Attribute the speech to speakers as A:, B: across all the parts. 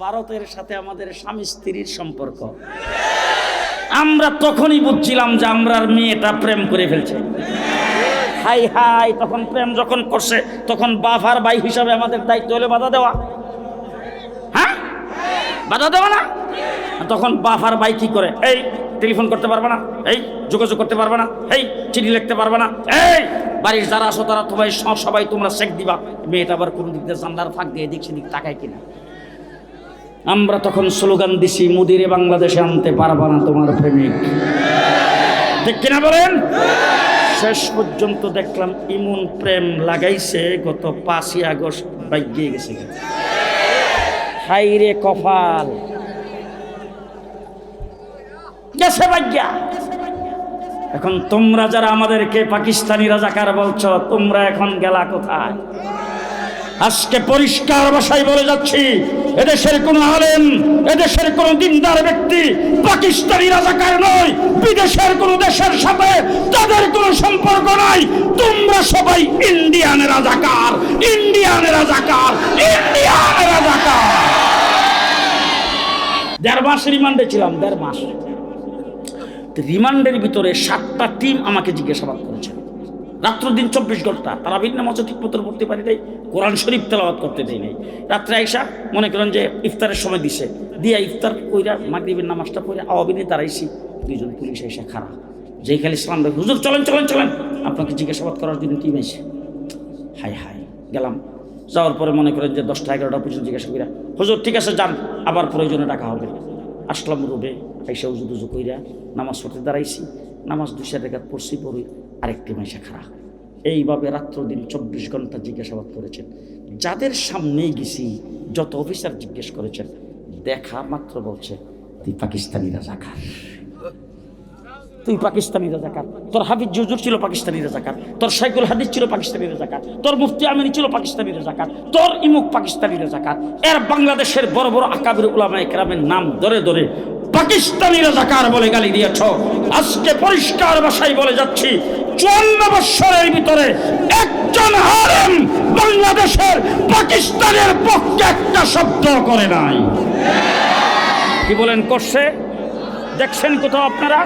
A: ভারতের সাথে আমাদের স্বামী স্ত্রীর সম্পর্ক। আমরা তখনই বুঝছিলাম যে আমরার মেয়েটা প্রেম করে ফেলছে। হাই হাই, তখন প্রেম যখন করছে, তখন বাফার ভাই হিসাবে আমাদের দায়িত্ব হলে বাধা দেওয়া। হ্যাঁ? বাধা দেওয়া না? তখন বাফার ভাই কি করে? এই, টেলিফোন করতে পারবে না। এই, যোগাযোগ করতে পারবে না। এই, চিঠি লিখতে পারবে না। এই, বাড়ির যারা আসো তারা তোমায় সব- সবাই তোমরা চেক দিবা। মেয়েটা আবার কোন দিক দিয়ে জানলার ফাঁক দিয়ে এদিক সেদিক তাকায় কিনা। আমরা তখন স্লোগান দিছি, মুদিরে বাংলাদেশে আনতে পারবা না তোমার প্রেমিক। ঠিক কিনা বলেন? শেষ পর্যন্ত দেখলাম ইমন প্রেম লাগাইছে, গত পাঁচই আগস্ট বাইগিয়ে গেছে। হাই রে কপাল। গেছে বাইজ্ঞা এখন তোমরা যারা আমাদেরকে পাকিস্তানি রাজাকার বলছ, তোমরা এখন গেলা কোথায়? আজকে পরিষ্কার ভাষায় বলে যাচ্ছি, এদেশের কোন আলেম, এদেশের কোন দিনদার ব্যক্তি পাকিস্তানি রাজাকার নয়, বিদেশের কোন দেশের সাথে তাদের কোনো সম্পর্ক নাই। তোমরা সবাই ইন্ডিয়ান রাজাকার ইন্ডিয়ান রাজাকার ইন্ডিয়ান রাজাকার। দেড় মাস রিমান্ডে ছিলাম, দেড় মাস। রিমান্ডের ভিতরে সাতটা টিম আমাকে জিজ্ঞাসাবাদ করেছে। রাত্র দিন চব্বিশ ঘণ্টা তারা ভিন্ন মতো ঠিক মতো পড়তে পারি নাই, কোরআন শরীফ তেলাওয়াত করতে দেয় নাই। রাত্রে আইসা মনে করেন যে ইফতারের সময় দিছে, দিয়া ইফতার কইরা মাগরিবের নামাজটা পড়ে আওয়াবিনে দাঁড়াইছি, দুইজন পুলিশ এসে খারাপ যেই খালি ইসলাম ভাই, হুজুর, চলেন চলেন চলেন। আপনাকে জিজ্ঞাসাবাদ করার জন্য টিম এসে হাই হাই গেলাম। যাওয়ার পরে মনে করেন যে দশটা, এগারোটা পর্যন্ত জিজ্ঞাসা করিয়া হুজুর, ঠিক আছে, যান, আবার প্রয়োজনে ডাকা হবে। আসলাম রুবে আইসা উজু দুজু কইরা নামাজ পড়তে দাঁড়াইছি। নামাজ দুইশা রেখাত পড়ছি, পড়ি আরেকটি মাইসা খারাপ এইভাবে রাত্র দিন চব্বিশ ঘণ্টা জিজ্ঞাসাবাদ করেছেন। যাদের সামনেই গেছি, যত অফিসার জিজ্ঞেস করেছেন, দেখা মাত্র বলছে, তুই পাকিস্তানি রাজাকার। তুই পাকিস্তানি রাজাকার। তোর হাফিজ জুজুর ছিল পাকিস্তানি রাজাকার। তোর সাইকুল হাদিস ছিল পাকিস্তানি রাজাকার। তোর মুফতি আমিনী ছিল পাকিস্তানি রাজাকার। তোর ইমুক পাকিস্তানি রাজাকার। এর বাংলাদেশের বড় বড় আকাবির উলামা একরামের নাম ধরে ধরে পাকিস্তানি রাজাকার বলে গালি দিয়েছ। আজকে পরিষ্কার ভাষায় বলে যাচ্ছি, চুয়ান্ন বৎসরের ভিতরে একজন হারেম বাংলাদেশের পাকিস্তানের পক্ষে একটা শব্দ করে নাই। কি বলেন করছে? দেখছেন কোথাও আপনারা?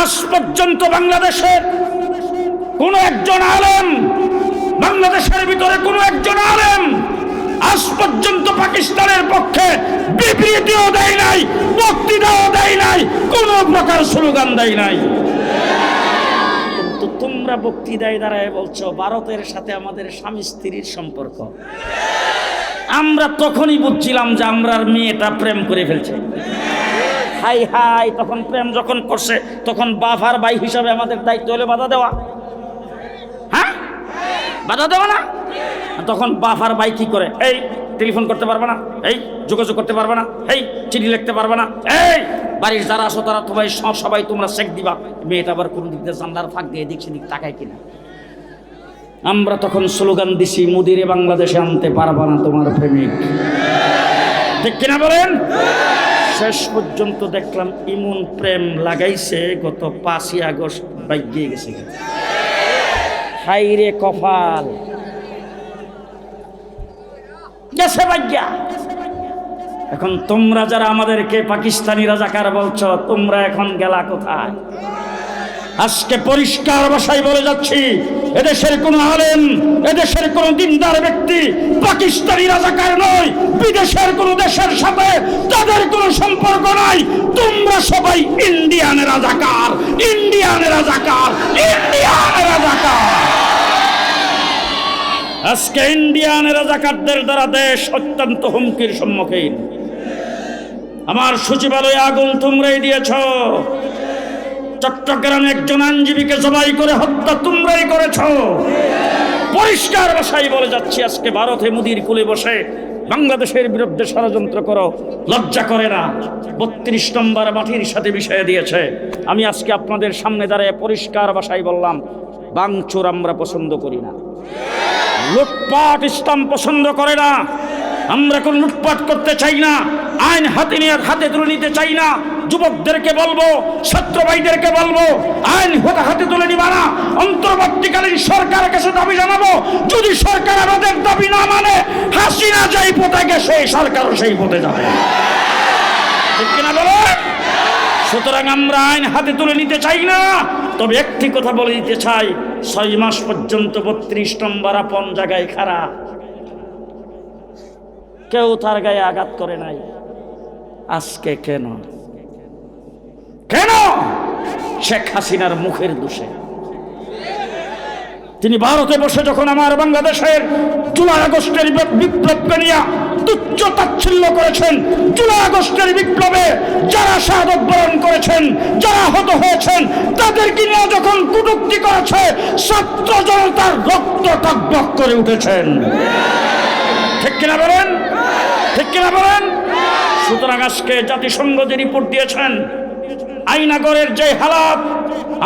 A: আজ পর্যন্ত বাংলাদেশের কোন একজন আলেম, বাংলাদেশের ভিতরে কোন একজন আলেম আজ পর্যন্ত পাকিস্তানের পক্ষে বিবৃতিও দেয় নাই, বক্তৃতাও দেয় নাই, কোন প্রকার স্লোগান দেয় নাই। কিন্তু তোমরা বক্তৃতায় দাঁড়ায় বলছো, ভারতের সাথে আমাদের স্বামী স্ত্রীর সম্পর্ক। আমরা তখনই বুঝছিলাম যে আমরার মেয়েটা প্রেম করে ফেলছে। হাই হাই, তখন প্রেম যখন করছে, তখন বাফার ভাই হিসাবে আমাদের দায়িত্ব হলে বাধা দেওয়া। হ্যাঁ? বাধা দেওয়া না? তখন বাফার ভাই কি করে? এই, টেলিফোন করতে পারবে না। এই, যোগাযোগ করতে পারবে না। এই, চিঠি লিখতে পারবে না। এই, বাড়ির যারা আসো তারা তোমায় সব- সবাই তোমরা চেক দিবা। মেয়েটা আবার কোন দিক দিয়ে জানলার ফাঁক দিয়ে এদিক সেদিক তাকায় কিনা? আমরা তখন স্লোগান দিছি, মুদিরে বাংলাদেশে আনতে পারবা না তোমার প্রেমিক। ঠিক কিনা বলেন? শেষ পর্যন্ত দেখলাম ইমন প্রেম লাগাইছে, গত পাঁচই আগস্ট বাইগিয়ে গেছে। হাইরে কপাল। গেছে বাইজ্ঞা এখন তোমরা যারা আমাদেরকে পাকিস্তানি রাজাকার বলছ, তোমরা এখন গেলা কোথায়? আজকে পরিষ্কার ভাষায় বলে যাচ্ছি, এদেশের কোন আলেম, এদেশের কোন দিনদার ব্যক্তি পাকিস্তানি রাজাকার নয়, বিদেশের কোন দেশের সাথে তাদের কোনো সম্পর্ক নাই। তোমরা সবাই ইন্ডিয়ান রাজাকার ইন্ডিয়ান রাজাকার ইন্ডিয়ান রাজাকার। আজকে ইন্ডিয়ান রাজাকারদের দ্বারা দেশ অত্যন্ত হুমকির সম্মুখীন। আমার সচিবালয়ে আগুন তোমরাই দিয়েছ। চট্টগ্রামে একজন আইনজীবীকে জবাই করে হত্যা তোমরাই করেছ। পরিষ্কার ভাষায় বলে যাচ্ছি, আজকে ভারতে মুদির কুলে বসে বাংলাদেশের বিরুদ্ধে ষড়যন্ত্র করো, লজ্জা করে না। বত্রিশ নম্বর মাটির সাথে বিষয় দিয়েছে। আমি আজকে আপনাদের সামনে দাঁড়িয়ে পরিষ্কার ভাষায় বললাম, বাংচুর আমরা পছন্দ করি না। লুটপাট ইসলাম পছন্দ করে না। আমরা কোন লুটপাট করতে চাই না। আইন হাতে নিয়ে হাতে তুলে নিতে চাই না। যুবকদেরকে বলব ছাত্র ভাইদেরকে বলব, আইন হাতে তুলে নিবা না অন্তর্বর্তীকালীন সরকারের কাছে দাবি জানাব, যদি সরকার আমাদের দাবি না মানে হাসিনা যাই পথে গেছে সরকারও সেই পথে যাবে। কিনা বলো? সুতরাং আমরা আইন হাতে তুলে নিতে চাই না। তবে একটি কথা বলে দিতে চাই, ছয় মাস পর্যন্ত বত্রিশ নম্বর আপন জায়গায় খারাপ কেউ তার গায়ে আঘাত করে নাই। আজকে কেন? কেন? শেখ হাসিনার মুখের দোষে। তিনি ভারতে বসে যখন আমার বাংলাদেশের জুলাই আগস্টের বিপ্লবকে নিয়ে তুচ্ছ তাচ্ছিল্য করেছেন, জুলাই আগস্টের বিপ্লবে যারা শাহাদত বরণ করেছেন, যারা আহত হয়েছেন, তাদেরকে নিয়ে যখন কটুক্তি করেছে, ছাত্র জনতার রক্ত টকবক করে উঠেছেন। ঠিক কিনা বলেন? ঠিক কিনা বলেন? সুতরাং আজকে জাতিসংঘ যে রিপোর্ট দিয়েছেন, আইনাগরের যে হালাত,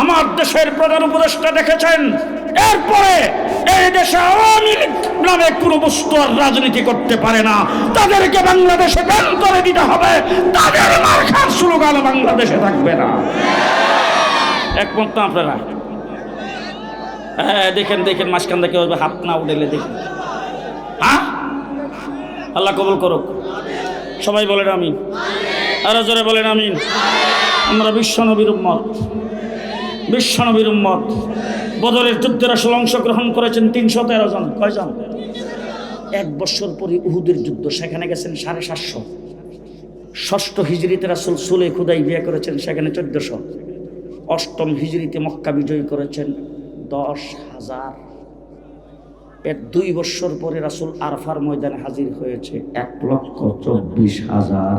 A: আমার দেশের প্রধান উপদেষ্টা দেখেছেন, এরপরে এই দেশে আওয়ামী লীগ নামে কোনো বস্তু আর রাজনীতি করতে পারে না। তাদেরকে বাংলাদেশে ব্যান করে দিতে হবে। তাদের মার্খার স্লোগান বাংলাদেশে থাকবে না। একমত না আপনারা। হ্যাঁ দেখেন দেখেন, মাঝখান থেকে হাত না উঠেলে দেখেন। হ্যাঁ? আল্লাহ কবুল করুক। সবাই বলেন আমিন। আরও জোরে বলেন আমিন। আমরা বিশ্বনবীর উম্মত। বিশ্বনবীর উম্মত। বদরের যুদ্ধের আসল অংশগ্রহণ করেছেন তিনশো তেরো জন। কয়জন? এক বছর পরে উহুদের যুদ্ধ। সেখানে গেছেন সাড়ে সাতশো। ষষ্ঠ হিজড়িতে রাসুল সুলে খুদাই বিয়ে করেছেন, সেখানে চোদ্দশো। অষ্টম হিজড়িতে মক্কা বিজয়ী করেছেন দশ হাজার। এর দুই বছর পরে রাসুল আরফার ময়দানে হাজির হয়েছে এক লক্ষ চব্বিশ হাজার।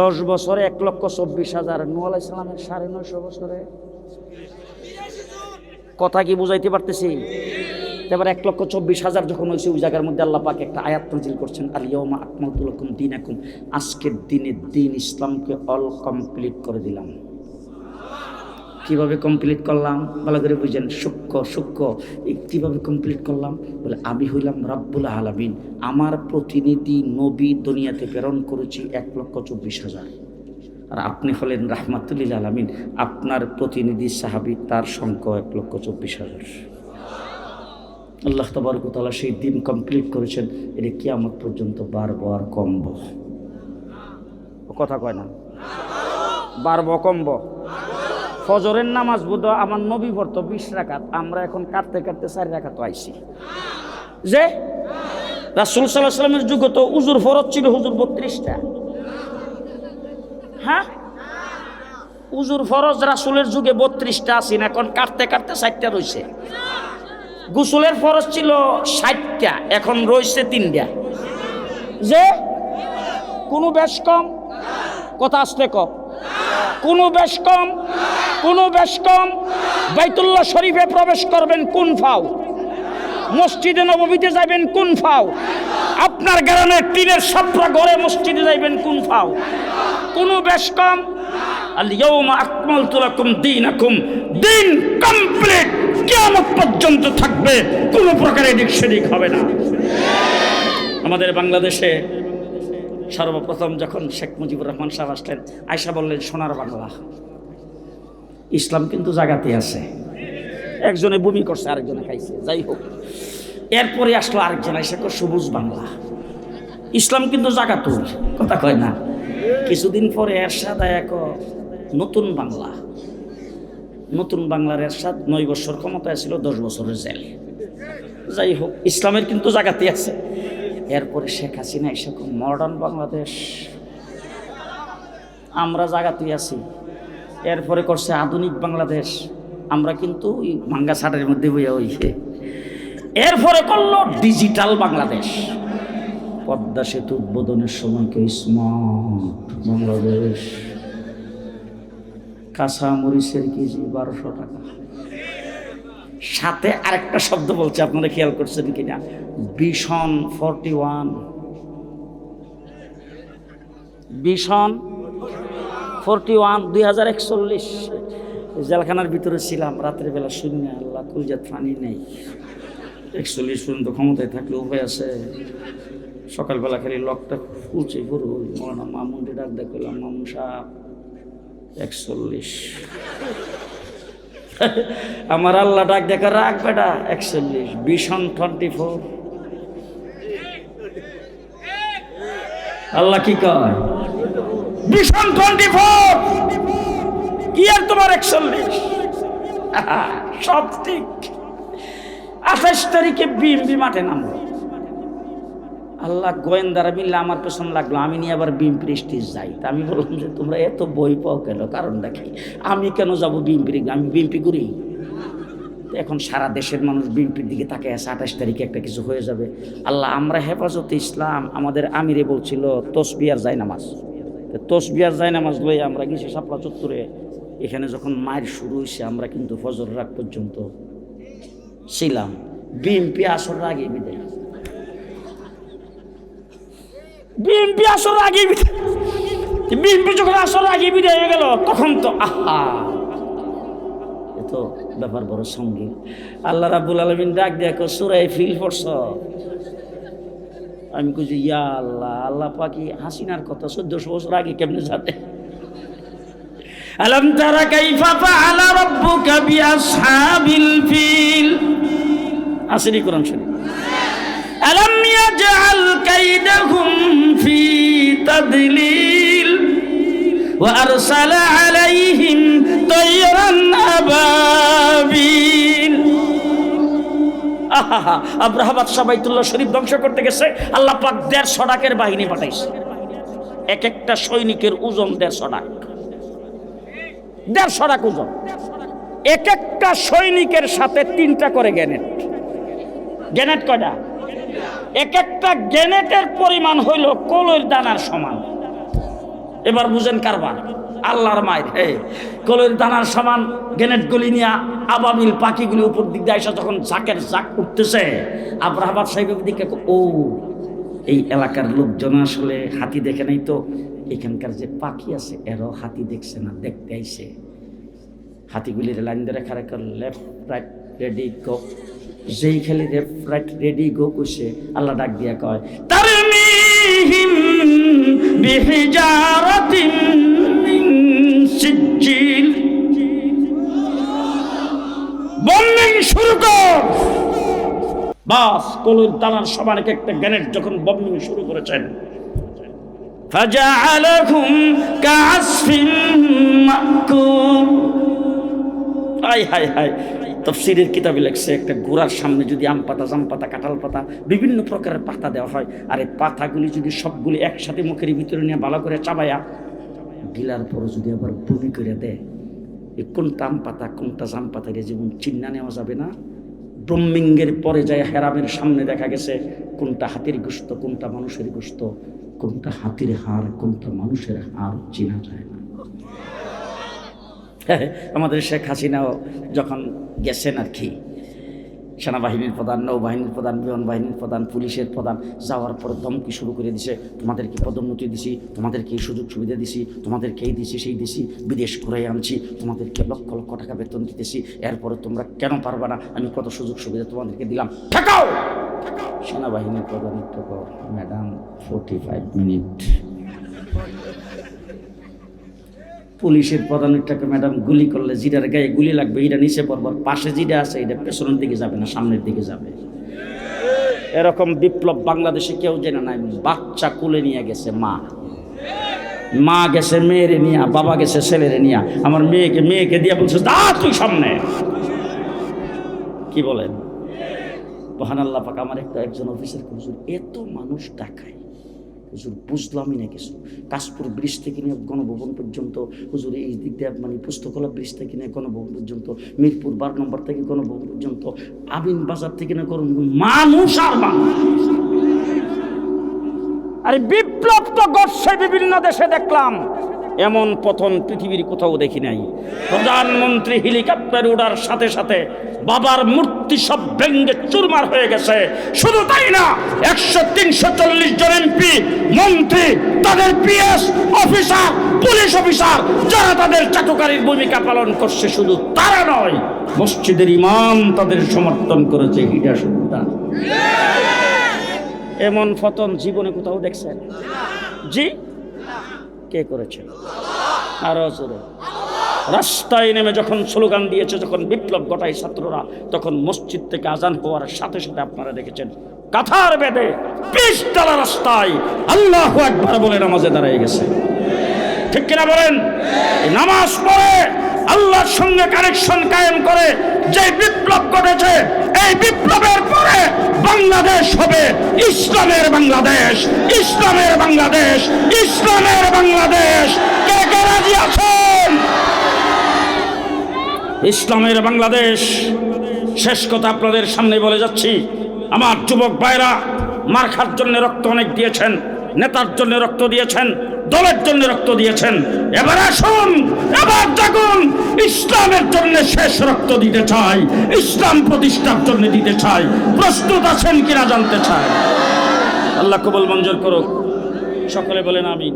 A: দশ বছরে এক লক্ষ চব্বিশ হাজার। নু আলাই সালামের সাড়ে নয়শো বছরে। কথা কি বুঝাইতে পারতেছি? এবার এক লক্ষ চব্বিশ হাজার যখন হয়েছে, ওই জায়গার মধ্যে আল্লাহ পাক একটা আয়াত নাজিল করছেন আলিয়মা আকমাতুলকুম দিন এখন আজকের দিনে দিন ইসলামকে অল কমপ্লিট করে দিলাম। কীভাবে কমপ্লিট করলাম? ভালো করে বুঝেন, সূক্ষ্ম সূক্ষ্ম। কীভাবে কমপ্লিট করলাম? বলে, আমি হইলাম রাব্বুল আলামিন। আমার প্রতিনিধি নবী দুনিয়াতে প্রেরণ করেছি এক লক্ষ চব্বিশ হাজার। আর আপনি হলেন রাহমাতুল্লিল আলামিন। আপনার প্রতিনিধি সাহাবি, তার সংখ্যা এক লক্ষ চব্বিশ হাজার। আল্লাহ তবরকতলা সেই দিন কমপ্লিট করেছেন। এটা কিয়ামত পর্যন্ত বারবার কমব। কথা কয় না? বারব কমব। ফজরের নামাজ বোধ আমার নবী ভর্ত বিশ রাখাত আমরা এখন কাটতে কাটতে চারি রাখাত আইছি। যে? রাসুল সাল্লাহ সাল্লামের যুগে তো উজুর ফরজ ছিল হুজুর বত্রিশটা। হ্যাঁ? উজুর ফরজ রাসুলের যুগে বত্রিশটা আছেন এখন কাটতে কাটতে ষাটটা রয়েছে গোসলের ফরজ ছিল ষাটটা, এখন রয়েছে তিনটা। যে? কোনো বেশ কম? কথা আসতে কম। কোনো বেশ কম, কোনো বেশ কম, বাইতুল্লাহ শরীফে প্রবেশ করবেন কোন ফাও? মসজিদে নবমীতে যাবেন কোন ফাও? আপনার গ্রামের টিনের সাপড়া ঘরে মসজিদে যাইবেন কোন ফাও? কোনো বেশ কম? দিন কিয়ামত পর্যন্ত থাকবে। কোনো হবে না। আমাদের বাংলাদেশে সর্বপ্রথম যখন শেখ মুজিবুর রহমান সাহেব আসলেন আয়সা বললেন, সোনার বাংলা। ইসলাম কিন্তু জাগাতে আছে। একজনে বমি করছে, আরেকজনে খাইছে। যাই হোক, এরপরে আসলো আরেকজন এসে সবুজ বাংলা। ইসলাম কিন্তু জাগাতুর কথা কয় না। কিছুদিন পরে এরশাদ এক নতুন বাংলা। নতুন বাংলার এরশাদ নয় বছর ক্ষমতায় ছিল, দশ বছরের জেল। যাই হোক, ইসলামের কিন্তু জাগাতে আছে। এরপরে শেখ হাসিনা এসে খুব মডার্ন বাংলাদেশ। আমরা জাগাতে আছি। এরপরে করছে আধুনিক বাংলাদেশ। আমরা কিন্তু ওই মাঙ্গা ছাটের মধ্যে বইয়া হইছে এরপরে করল ডিজিটাল বাংলাদেশ। পদ্মা সেতু উদ্বোধনের সময় কেউ স্মার্ট বাংলাদেশ? কাঁচা মরিচের কেজি বারোশো টাকা। সাথে আরেকটা শব্দ বলছে, আপনারা খেয়াল করছেন কিনা? ভীষণ ফর্টি ওয়ান। ভীষণ ফোরটি ওয়ান, দুই হাজার একচল্লিশ। জেলখানার ভিতরে ছিলাম, রাতের বেলা শূন্য, আল্লাহ কুলজাত পানি নেই। একচল্লিশ পর্যন্ত ক্ষমতায় থাকলে উপায় আছে। সকালবেলা খালি লকটা খুলছে পুরো মৌলানা মামুনকে ডাক দেখ করলাম মামুন সাহেব, একচল্লিশ। আমার আল্লাহ ডাক দেখা রাখ বেটা, একচল্লিশ বিশন টোয়েন্টি ফোর আল্লাহ কি কয়? বিশন টোয়েন্টি ফোর কি আর তোমার একচল্লিশ? সব ঠিক। আঠাশ তারিখে বিএমপি মাঠে নামবো। আল্লাহ গোয়েন্দারা মিললে আমার পেছন লাগল, আমি নিয়ে আবার বিএমপির স্টেজ যাই। তা আমি বললাম যে, তোমরা এত বই পাও কেন? কারণটা কি? আমি কেন যাব বিএমপির আমি বিএমপি করি? এখন সারা দেশের মানুষ বিএনপির দিকে তাকে আছে, আঠাশ তারিখে একটা কিছু হয়ে যাবে। আল্লাহ, আমরা হেফাজতে ইসলাম, আমাদের আমিরে বলছিল, তসবিয়ার যায় নামাজ। তসবিয়ার যায় নামাজ লয়ে আমরা গেছি সাপলা চত্বরে। এখানে যখন মায়ের শুরু হয়েছে আমরা কিন্তু ফজর রাগ পর্যন্ত ছিলাম। বিএনপি আসর আগে বিদায় বিএনপি আসর আগে বিএনপি যখন আসর আগে বিদায় হয়ে গেল, তখন তো আহা। এ তো ব্যাপার বড় সঙ্গীন আল্লাহ রাবুল আলমিন ডাক দেখো সুরাই ফিল পড়ছ? আমি কইছি ইয়া আল্লাহ আল্লাহ পাকি হাসিনার কথা চোদ্দশো বছর আগে কেমনে জানে? আলম তারা কাইফা ফাআলা রাব্বুকা বিআসহাবিল ফিল। আসেনি কোরআন শরীফ। তাজআল কাইদাহুম ফি তাদলিল ওয়া আরসাল আলাইহিম তায়রান আবাবিল আহা আব্রাহাবাদ সাবাইতুল্লাহ শরীফ ধ্বংস করতে গেছে। আল্লাহ পাক দেড়শো ডাকের বাহিনী পাঠাইছে। এক একটা সৈনিকের ওজন দেড়শো ডাক দেড়শো ডাক ওজন। এক একটা সৈনিকের সাথে তিনটা করে গ্যানেট। গ্যানেট কয়টা? এক একটা গ্যানেটের পরিমাণ হইল কলইর দানার সমান। এবার বুঝেন কারবার। আল্লাহর মায়ের হে, কলের দানার সমান গেনেট গলি নিয়ে আবাবিল পাখিগুলি উপর দিক দিয়ে এসে যখন জাকের জাক উঠতেছে আব্রাহাবাদ সাহেবের দিকে ও, এই এলাকার লোকজন আসলে হাতি দেখে নাই তো? এখানকার যে পাখি আছে, এরও হাতি দেখছে না, দেখতে আইসে। হাতিগুলির লাইন ধরে খারে লেফট রাইট রেডি গো যেই খালি লেফট রাইট রেডি গো কইছে আল্লাহ ডাক দিয়া কয় তারমিহিম বিহিজারাতিন মিন সিজ্জিল বম্বিং শুরু কর বাস কলুর দানার সমান এক একটা গ্যানেট যখন বম্বিং শুরু করেছেন فجعلهم كعصف مأكول হাই হাই হাই তফসিরের কিতাবে লেখছে, একটা গোড়ার সামনে যদি আম পাতা, জাম পাতা, কাঁঠাল পাতা বিভিন্ন প্রকারের পাতা দেওয়া হয়, আর এই পাতাগুলি যদি সবগুলি একসাথে মুখের ভিতরে নিয়ে ভালো করে চাবায়া গিলার পরে যদি আবার বমি করে দেয় এই কোনটা আম পাতা, কোনটা জাম পাতা এটা যেমন চিন্না নেওয়া যাবে না? ব্রহ্মিঙ্গের পরে যায় হেরামের সামনে দেখা গেছে, কোনটা হাতির গোস্ত, কোনটা মানুষের গোস্ত, কোনটা হাতির হাড়, কোনটা মানুষের হাড়, চেনা যায় না। আমাদের শেখ হাসিনাও যখন গেছেন আর কি, সেনাবাহিনীর প্রধান, নৌবাহিনীর প্রধান বিমান বাহিনীর প্রধান, পুলিশের প্রধান, যাওয়ার পর ধমকি শুরু করে দিছে, তোমাদেরকে পদোন্নতি দিছি, তোমাদেরকে এই সুযোগ সুবিধা দিছি, তোমাদেরকে এই দিছি, সেই দিছি, বিদেশ ঘুরাই আনছি, তোমাদেরকে লক্ষ লক্ষ টাকা বেতন দিতেছি, এরপরে তোমরা কেন পারবা না, আমি কত সুযোগ সুবিধা তোমাদেরকে দিলাম সেনাবাহিনীর প্রধান ম্যাডাম ফোর্টি ফাইভ মিনিট পুলিশের প্রধানটাকে ম্যাডাম গুলি করলে জিরার গায়ে গুলি লাগবে এটা নিচে পড়বার, পাশে জিরা আছে, এটা পেছনের দিকে যাবে না, সামনের দিকে যাবে। এরকম বিপ্লব বাংলাদেশে কেউ জেনে নাই, বাচ্চা কুলে নিয়ে গেছে মা। মা গেছে, মেয়েরে নিয়া, বাবা গেছে, ছেলেরে নিয়া। আমার মেয়েকে মেয়েকে দিয়ে বলছে দা তুই সামনে। কি বলেন? মহান আল্লাহ পাক আমার একটা একজন অফিসার হুজুর, এত মানুষ ডাকায় হুজুর, বুঝলামই না কিছু। কাশপুর ব্রিজ থেকে নিয়ে গণভবন পর্যন্ত, হুজুর, এই দিক দিয়ে মানে পুস্তকলা ব্রিজ থেকে নিয়ে গণভবন পর্যন্ত, মিরপুর বারো নম্বর থেকে গণভবন পর্যন্ত, আবিন বাজার থেকে না করুন মানুষ আর মানুষ। আরে বিপ্লব তো গড়ছে বিভিন্ন দেশে দেখলাম। এমন পতন পৃথিবীর কোথাও দেখি নাই। প্রধানমন্ত্রী হেলিকপ্টার উড়ার সাথে সাথে বাবার মূর্তি সব ভেঙ্গে চুরমার হয়ে গেছে। শুধু তাই না, একশো তিনশো চল্লিশ জন এমপি, মন্ত্রী, তাদের পিএস অফিসার, পুলিশ অফিসার, যারা তাদের চাটুকারীর ভূমিকা পালন করছে, শুধু তারা নয়, মসজিদের ইমাম তাদের সমর্থন করেছে, হিডা সুলতান এমন ফতন জীবনে কোথাও দেখছেন? জি? কে করেছে? আরও জোরে। রাস্তায় নেমে যখন স্লোগান দিয়েছে, যখন বিপ্লব ঘটায় ছাত্ররা, তখন মসজিদ থেকে আজান হওয়ার সাথে সাথে আপনারা দেখেছেন, কাথার বেদে পিসতলা রাস্তায় আল্লাহ একবার বলে নামাজে দাঁড়িয়ে গেছে। ঠিক কিনা বলেন? নামাজ পড়ে আল্লাহর সঙ্গে কানেকশন কায়েম করে যে বিপ্লব ঘটেছে, এই বিপ্লবের পরে বাংলাদেশ হবে ইসলামের বাংলাদেশ ইসলামের বাংলাদেশ ইসলামের বাংলাদেশ। কে কে রাজি আছেন? ইসলামের বাংলাদেশ। শেষ কথা আপনাদের সামনে বলে যাচ্ছি। আমার যুবক ভাইরা মার্খার জন্য রক্ত অনেক দিয়েছেন। নেতার জন্য রক্ত দিয়েছেন, দলের জন্য রক্ত দিয়েছেন। এবার আসুন, এবার দেখুন ইসলামের জন্য শেষ রক্ত দিতে চাই, ইসলাম প্রতিষ্ঠার জন্য দিতে চাই। প্রস্তুত আছেন কিনা জানতে চাই? আল্লাহ কবল মঞ্জুর করুক। সকলে বলেন আমি